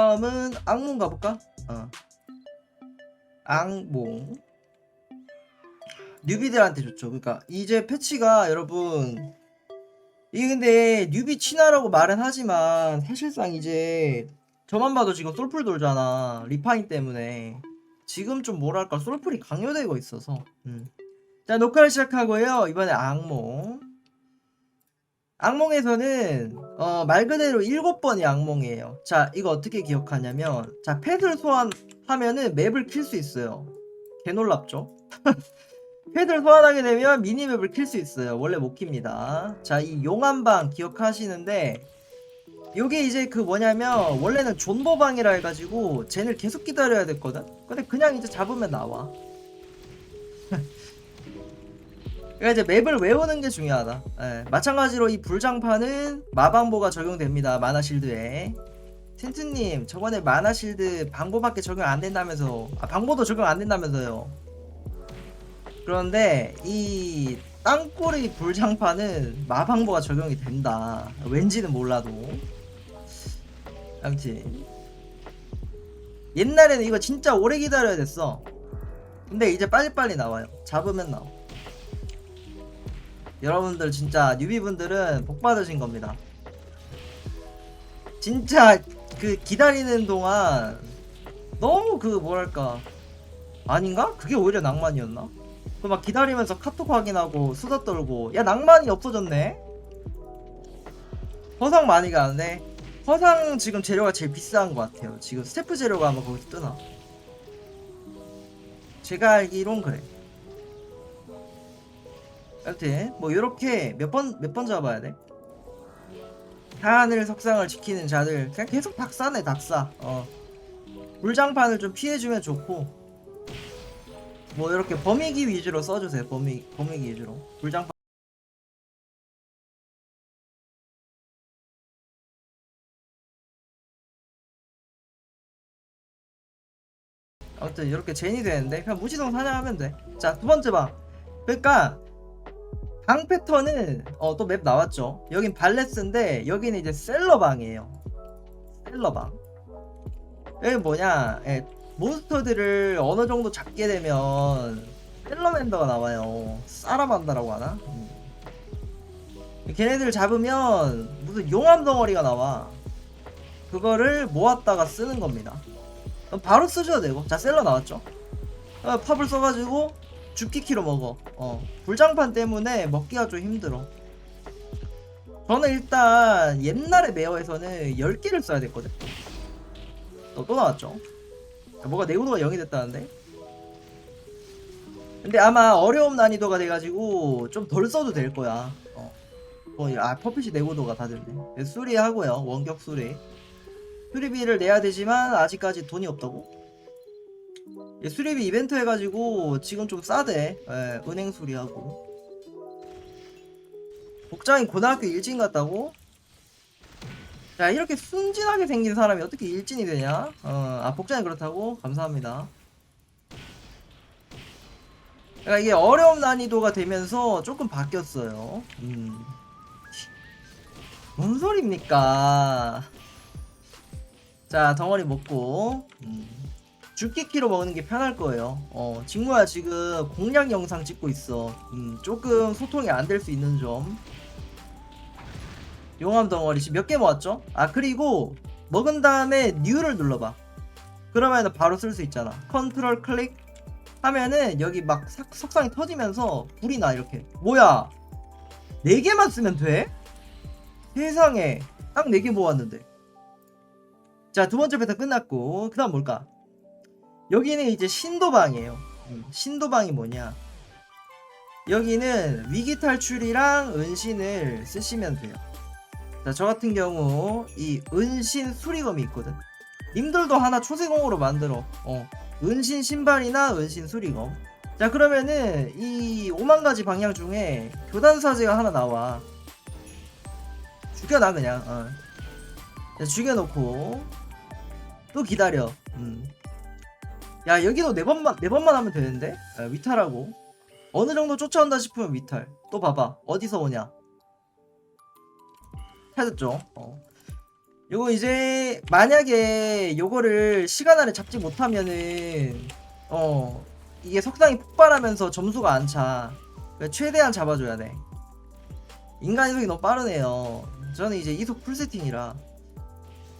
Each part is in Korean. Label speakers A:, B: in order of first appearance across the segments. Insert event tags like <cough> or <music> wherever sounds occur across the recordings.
A: 다음은 악몽 가볼까? 어. 악몽. 뉴비들한테 좋죠. 그러니까 이제 패치가 여러분 이게 근데 뉴비 친화라고 말은 하지만 사실상 이제 저만 봐도 지금 솔풀 돌잖아. 리파인 때문에 지금 좀 뭐랄까 솔풀이 강요되고 있어서. 음. 자 녹화를 시작하고요. 이번에 악몽. 악몽에서는 어, 말 그대로 일곱 번이 악몽이에요. 자, 이거 어떻게 기억하냐면 자, 펫을 소환하면은 맵을 킬 수 있어요. 개 놀랍죠? 펫을 소환하게 되면 미니맵을 킬 수 있어요. 원래 못 킵니다. 자, 이 용암방 기억하시는데 요게 이제 그 뭐냐면 원래는 존버방이라 해가지고 쟤를 계속 기다려야 됐거든? 근데 그냥 이제 잡으면 나와. 그러니까 이제 맵을 외우는 게 중요하다. 예, 마찬가지로 이 불장판은 마방보가 적용됩니다. 마나실드에. 틴트님, 저번에 마나실드 방보밖에 적용 안 된다면서, 아, 방보도 적용 안 된다면서요. 그런데 이 땅꼬리 불장판은 마방보가 적용이 된다. 왠지는 몰라도. 아무튼 옛날에는 이거 진짜 오래 기다려야 됐어. 근데 이제 빨리빨리 나와요. 잡으면 나와. 여러분들 진짜 뉴비분들은 복 받으신 겁니다. 진짜 그 기다리는 동안 너무 그 뭐랄까 아닌가? 그게 오히려 낭만이었나? 그 막 기다리면서 카톡 확인하고 수다 떨고 야 낭만이 없어졌네. 허상 많이 가는데 허상 지금 재료가 제일 비싼 것 같아요. 지금 스태프 재료가 아마 거기서 뜨나? 제가 알기론 그래. 여튼 뭐 이렇게 몇 번 몇 번 잡아야 돼? 하늘 석상을 지키는 자들 그냥 계속 닥사네 닥사. 어. 물장판을 좀 피해주면 좋고 뭐 이렇게 범위기 위주로 써주세요. 범위 범위기 위주로 물장판. 아무튼 이렇게 제인이 되는데 그냥 무지성 사냥하면 돼. 자 두 번째 방. 그러니까 방 패턴은 어또 맵 나왔죠. 여긴 발레스인데 여기는 이제 셀러방이에요. 셀러방. 여기 뭐냐? 예, 몬스터들을 어느 정도 잡게 되면 셀러맨더가 나와요. 사라만다라고 하나? 음. 걔네들 잡으면 무슨 용암 덩어리가 나와. 그거를 모았다가 쓰는 겁니다. 바로 쓰셔도 되고. 자, 셀러 나왔죠? 어, 팝을 써가지고 죽기키로 먹어. 어. 불장판 때문에 먹기가 좀 힘들어. 저는 일단 옛날에 메어에서는 10개를 써야 됐거든. 또, 또 나왔죠. 자, 뭐가 내구도가 0이 됐다는데? 근데 아마 어려움 난이도가 돼가지고 좀 덜 써도 될 거야. 어. 뭐, 아, 퍼핏이 내구도가 다른데. 수리하고요. 원격 수리. 수리비를 내야 되지만 아직까지 돈이 없다고? 예, 수리비 이벤트 해가지고 지금 좀 싸대. 예, 은행 수리하고. 복장이 고등학교 일진 같다고? 야 이렇게 순진하게 생긴 사람이 어떻게 일진이 되냐? 어, 아 복장이 그렇다고? 감사합니다. 그러니까 이게 어려움 난이도가 되면서 조금 바뀌었어요. 음. 뭔 소리입니까? 자 덩어리 먹고 음. 죽기키로 먹는 게 편할 거예요. 어, 직무야 지금 공략 영상 찍고 있어. 음, 조금 소통이 안 될 수 있는 점. 용암 덩어리 지금 몇 개 모았죠? 아 그리고 먹은 다음에 뉴를 눌러봐. 그러면 바로 쓸 수 있잖아. 컨트롤 클릭 하면은 여기 막 삭- 석상이 터지면서 불이 나 이렇게. 뭐야? 네 개만 쓰면 돼? 세상에 딱 네 개 모았는데. 자 두 번째 패턴 끝났고 그 다음 뭘까? 여기는 이제 신도방이에요. 음, 신도방이 뭐냐? 여기는 위기 탈출이랑 은신을 쓰시면 돼요. 자, 저 같은 경우 이 은신 수리검이 있거든. 님들도 하나 초세공으로 만들어. 어, 은신 신발이나 은신 수리검. 자, 그러면은 이 5만 가지 방향 중에 교단 사제가 하나 나와. 죽여놔 그냥. 어. 자, 죽여놓고 또 기다려. 음. 야 여기도 네 번만 네 번만 하면 되는데 아, 위탈하고 어느 정도 쫓아온다 싶으면 위탈 또 봐봐 어디서 오냐 찾았죠 어. 요거 이제 만약에 요거를 시간 안에 잡지 못하면은 어 이게 석상이 폭발하면서 점수가 안 차. 그러니까 최대한 잡아줘야 돼. 인간 이속이 너무 빠르네요. 저는 이제 이속 풀 세팅이라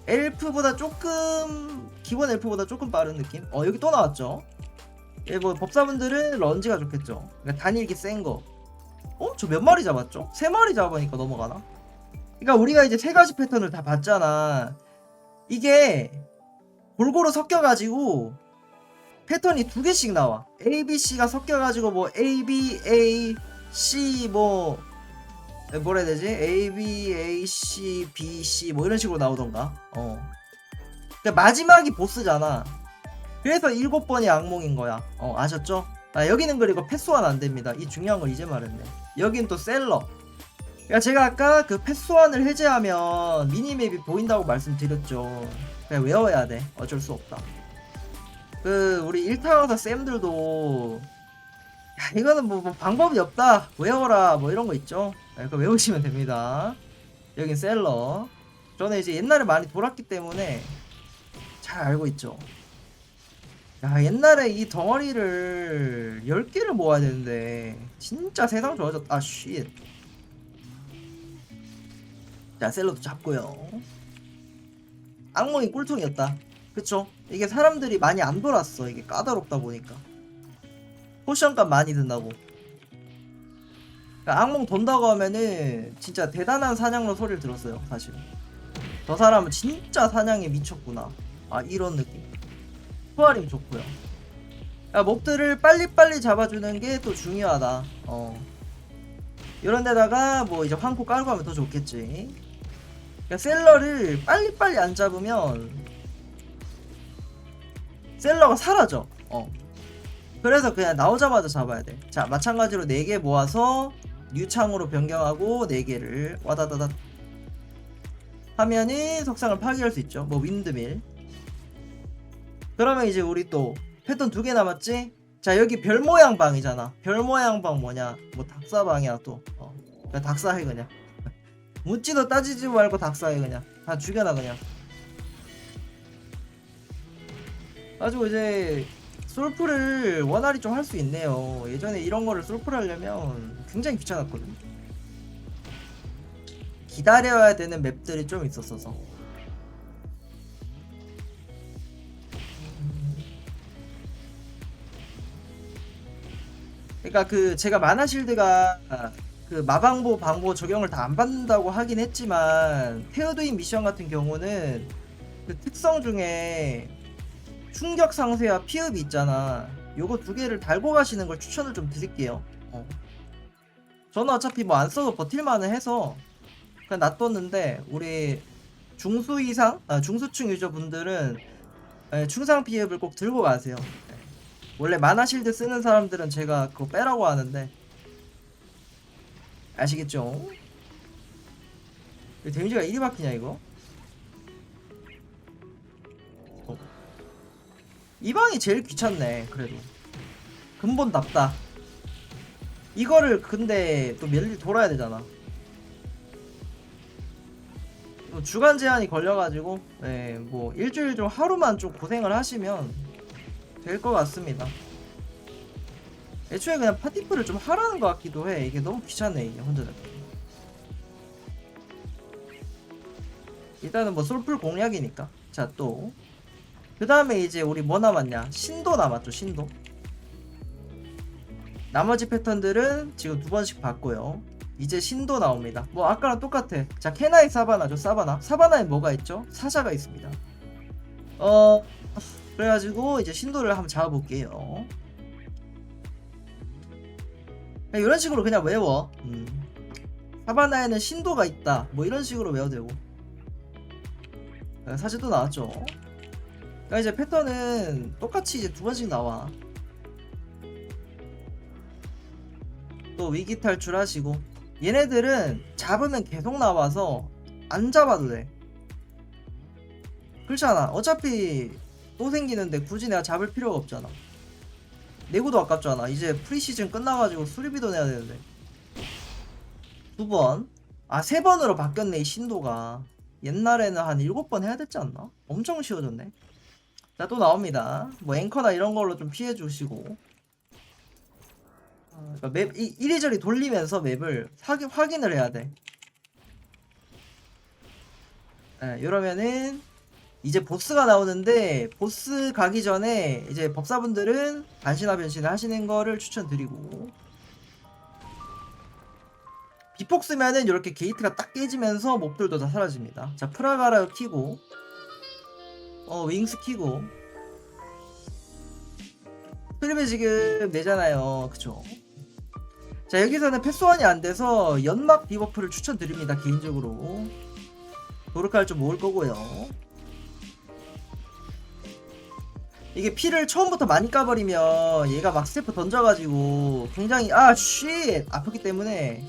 A: 엘프보다 조금 기본 엘프보다 조금 빠른 느낌? 어 여기 또 나왔죠. 예, 뭐 법사분들은 런지가 좋겠죠. 그러니까 단일기 센 거. 어? 저 몇 마리 잡았죠? 세 마리 잡으니까 넘어가나? 그러니까 우리가 이제 세 가지 패턴을 다 봤잖아. 이게 골고루 섞여가지고 패턴이 두 개씩 나와. A, B, C가 섞여가지고 뭐 A, B, A, C 뭐 에, 뭐라 해야 되지? A, B, A, C, B, C 뭐 이런 식으로 나오던가. 어. 그러니까 마지막이 보스잖아. 그래서 일곱 번이 악몽인 거야. 어 아셨죠? 아, 여기는 그리고 패스환 안 됩니다. 이 중요한 걸 이제 말했네. 여긴 또 셀러. 그러니까 제가 아까 그 패스환을 해제하면 미니맵이 보인다고 말씀드렸죠. 그냥 외워야 돼. 어쩔 수 없다. 그 우리 일타강사 쌤들도 야, 이거는 뭐, 뭐 방법이 없다. 외워라. 뭐 이런 거 있죠. 네, 그거 외우시면 됩니다. 여긴 셀러. 저는 이제 옛날에 많이 돌았기 때문에 잘 알고 있죠. 야, 옛날에 이 덩어리를 10개를 모아야 되는데, 진짜 세상 좋아졌다. 아, 쉿. 자, 셀러도 잡고요. 악몽이 꿀통이었다. 그쵸? 이게 사람들이 많이 안 돌았어. 이게 까다롭다 보니까. 포션값 많이 든다고. 그러니까 악몽 돈다고 하면은 진짜 대단한 사냥로 소리를 들었어요, 사실. 저 사람은 진짜 사냥에 미쳤구나. 아, 이런 느낌. 투하림 좋고요. 야, 몹들을 빨리빨리 잡아주는 게 또 중요하다. 어. 이런 데다가 뭐 이제 황코 깔고 하면 더 좋겠지. 그러니까 셀러를 빨리빨리 안 잡으면 셀러가 사라져. 어. 그래서 그냥 나오자마자 잡아야 돼. 자, 마찬가지로 4개 모아서 뉴창으로 변경하고 4개를 와다다다 하면은 석상을 파괴할 수 있죠. 뭐 윈드밀. 그러면 이제 우리 또 패턴 두 개 남았지? 자 여기 별 모양 방이잖아. 별 모양 방 뭐냐? 뭐 닥사 방이야 또. 어. 그냥 닥사해 그냥. <laughs> 묻지도 따지지 말고 닥사해 그냥. 다 죽여놔 그냥. 가지고 이제 솔프를 원활히 좀 할 수 있네요. 예전에 이런 거를 솔프를 하려면 굉장히 귀찮았거든. 기다려야 되는 맵들이 좀 있었어서. 그러니까 그 제가 마나실드가 그 마방보 방보 적용을 다 안 받는다고 하긴 했지만 페어드인 미션 같은 경우는 그 특성 중에 충격 상쇄와 피흡이 있잖아. 요거 두 개를 달고 가시는 걸 추천을 좀 드릴게요. 어. 저는 어차피 뭐 안 써도 버틸만은 해서 그냥 놔뒀는데 우리 중수 이상, 아, 중수층 유저분들은 예, 충상 피흡을 꼭 들고 가세요. 예. 원래 마나 실드 쓰는 사람들은 제가 그거 빼라고 하는데 아시겠죠? 왜 데미지가 1이 박히냐 이거? 이 방이 제일 귀찮네 그래도. 근본답다. 이거를 근데 또몇일 돌아야 되잖아. 또 주간 제한이 걸려가지고 네, 뭐 일주일 좀 하루만 좀 고생을 하시면 될 것 같습니다. 애초에 그냥 파티프를 좀 하라는 것 같기도 해. 이게 너무 귀찮네 이게 혼자 잡기 일단은 뭐 솔풀 공략이니까. 자또 그 다음에 이제 우리 뭐 남았냐? 신도 남았죠 신도. 나머지 패턴들은 지금 두 번씩 봤고요. 이제 신도 나옵니다. 뭐 아까랑 똑같아. 자 케나이 사바나죠 사바나. 사바나에 뭐가 있죠? 사자가 있습니다. 어 그래가지고 이제 신도를 한번 잡아볼게요. 이런 식으로 그냥 외워. 음. 사바나에는 신도가 있다. 뭐 이런 식으로 외워도 되고. 아, 사진도 나왔죠 그러니까 이제 패턴은 똑같이 이제 두 번씩 나와. 또 위기 탈출하시고 얘네들은 잡으면 계속 나와서 안 잡아도 돼. 그렇잖아. 어차피 또 생기는데 굳이 내가 잡을 필요가 없잖아. 내구도 아깝잖아. 이제 프리시즌 끝나가지고 수리비도 내야 되는데. 두 번. 아, 세 번으로 바뀌었네, 이 신도가. 옛날에는 한 7번 해야 됐지 않나? 엄청 쉬워졌네. 자, 또 나옵니다. 뭐 앵커나 이런 걸로 좀 피해 주시고. 어, 그러니까 맵 이, 이리저리 돌리면서 맵을 확인, 확인을 해야 돼. 예, 이러면은 이제 보스가 나오는데 보스 가기 전에 이제 법사분들은 반신화 변신을 하시는 거를 추천드리고 비폭 쓰면은 이렇게 게이트가 딱 깨지면서 몹들도 다 사라집니다. 자 프라가라 키고 어 윙스 키고 프리메 지금 내잖아요. 그쵸? 자 여기서는 패스원이 안 돼서 연막 디버프를 추천드립니다. 개인적으로 도르카를 좀 모을 거고요. 이게 피를 처음부터 많이 까버리면 얘가 막 스태프 던져가지고 굉장히 아쉣 아프기 때문에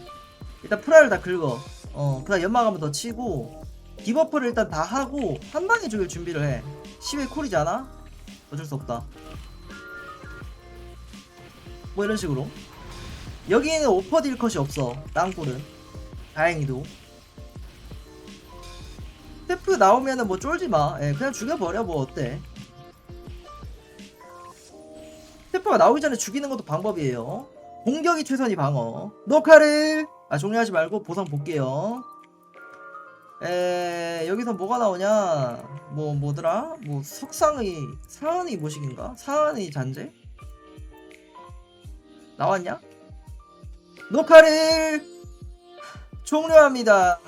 A: 일단 프라를 다 긁어 어 그 다음 연막 한번 더 치고 디버프를 일단 다 하고 한 방에 죽일 준비를 해. 10회 콜이잖아? 어쩔 수 없다. 뭐 이런 식으로. 여기는 오퍼 딜컷이 없어. 땅굴은. 다행히도. 스태프 나오면은 뭐 쫄지마. 예, 그냥 죽여버려. 뭐 어때? 스태프가 나오기 전에 죽이는 것도 방법이에요. 공격이 최선이 방어. 녹화를! 아 종료하지 말고 보상 볼게요. 에 여기서 뭐가 나오냐? 뭐 뭐더라? 뭐 석상의 사은의 모식인가? 사은의 잔재? 나왔냐? 녹화를 종료합니다.